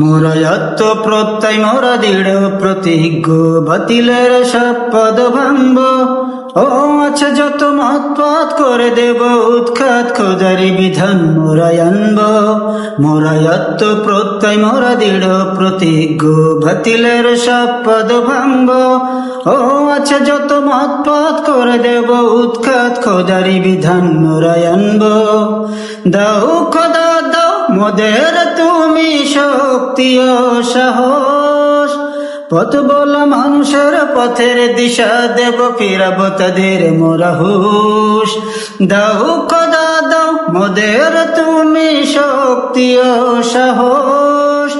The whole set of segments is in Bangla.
মোরায়ত্ত প্রত্যয় মোরা দৃঢ় প্রতিজ্ঞ, বাতিলের সব পদ ও আছে যত মতপথ করে দেব, উৎখাত খোদারি বিধান মোরাই মোরায়ত্ত প্রত্যয় মোরা দৃঢ় প্রতিজ্ঞ, বাতিলের সব পদ ও আছে যত মতপথ করে দেব, উৎখাত খোদারি বিধান মোরাই দাও খোদা মোদের তুমি শক্তি ও সাহস। পথ বলা মানুষের পথের দিশা দেব, ফিরাব তাদের মোরা হুশ। দাও খোদা, দাও মোদের তুমি শক্তি ও সাহস।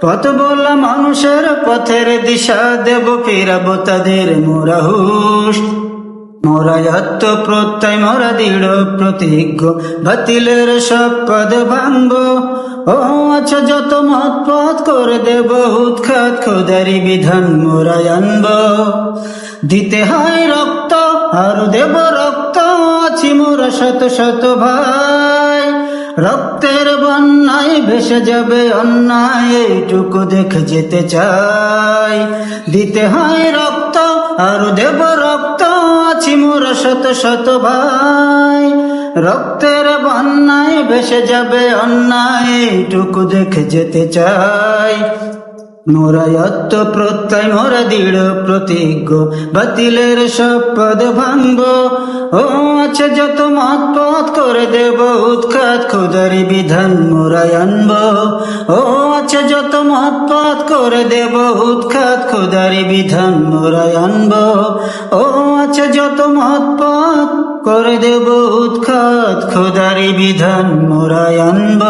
পথ বলা মানুষের পথের দিশা দেব, ফিরাব তাদের মোরা মোরায়ত্ত প্রত্যয় মোরা দৃঢ় প্রতিজ্ঞ। বাতিলের সব পদ ও আচ্ছা যত মত পথ করে দেব, উৎখাত খোদারি বিধান আনব। দিতে হয় রক্ত, আর দেব রক্ত, আছি মোরা শত শত ভাই। রক্তের বন্যায় ভেসে যাবে অন্যায়, এইটুকু দেখে যেতে চাই। দিতে হয় রক্ত, আর দেব রক্ত আছি মোরা শত শত ভাই। রক্তের বন্যায় ভেসে যাবে অন্যায় টুকু দেখে যেতে চাই। মোরায়ত্ত প্রত্যয়, মোরা দৃঢ় প্রতিজ্ঞ, বাতিলের সব পদ ভাঙব। ও আছে যত মত পথ করে দেব, উৎখাত খোদারি বিধান মোরাই আনব। ও আছে যত মত পথ করে দেব, উৎখাত খোদারি বিধান মোরাই আনব। ও আছে যত মত পথ করে দেব উৎখাত খোদারি বিধান মোরাই আনব।